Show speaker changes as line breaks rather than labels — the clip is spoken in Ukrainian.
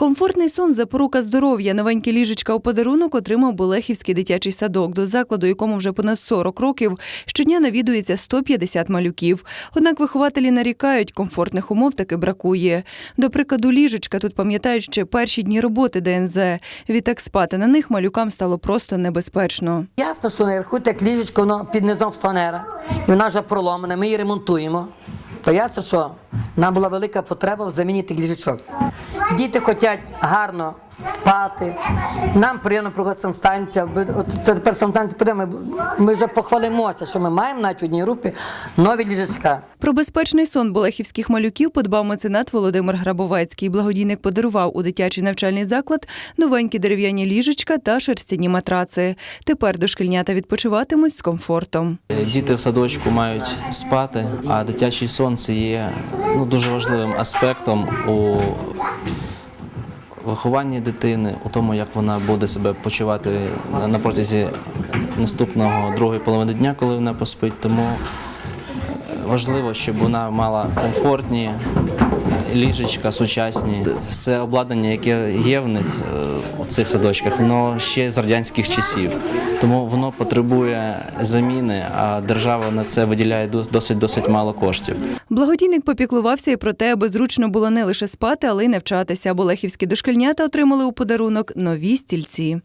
Комфортний сон запорука здоров'я. Новеньке ліжечка у подарунок отримав Болехівський дитячий садок, до закладу, якому вже понад 40 років щодня навідується 150 малюків. Однак вихователі нарікають, комфортних умов таки бракує. До прикладу, ліжечка тут пам'ятають ще перші дні роботи ДНЗ. Відтак спати на них малюкам стало просто небезпечно.
Ясно, що не рахуйте, як ліжечко, воно під низом фанера, і вона вже проломана, ми її ремонтуємо. То ясно, що нам була велика потреба в заміні тих ліжечок. Діти хочуть гарно спати. Нам приємно проходить санстанція. Це тепер санстанція піде, ми, ми вже похвалимося, що ми маємо навіть в одній групі нові ліжечка.
Про безпечний сон болехівських малюків подбав меценат Володимир Грабовецький. Благодійник подарував у дитячий навчальний заклад новенькі дерев'яні ліжечка та шерстяні матраци. Тепер дошкільнята відпочиватимуть з комфортом.
Діти в садочку мають спати, а дитячий сон це є ну, дуже важливим аспектом у вихованні дитини, у тому, як вона буде себе почувати на- протязі наступного другої половини дня, коли вона поспить. Тому е, важливо, щоб вона мала комфортні ліжечка, сучасні. Все обладнання, яке є в них е, у цих садочках, воно ще з радянських часів. Тому воно потребує заміни, а держава на це виділяє досить досить мало коштів.
Благодійник попіклувався і про те, аби зручно було не лише спати, але й навчатися. Болехівські дошкільнята отримали у подарунок нові стільці.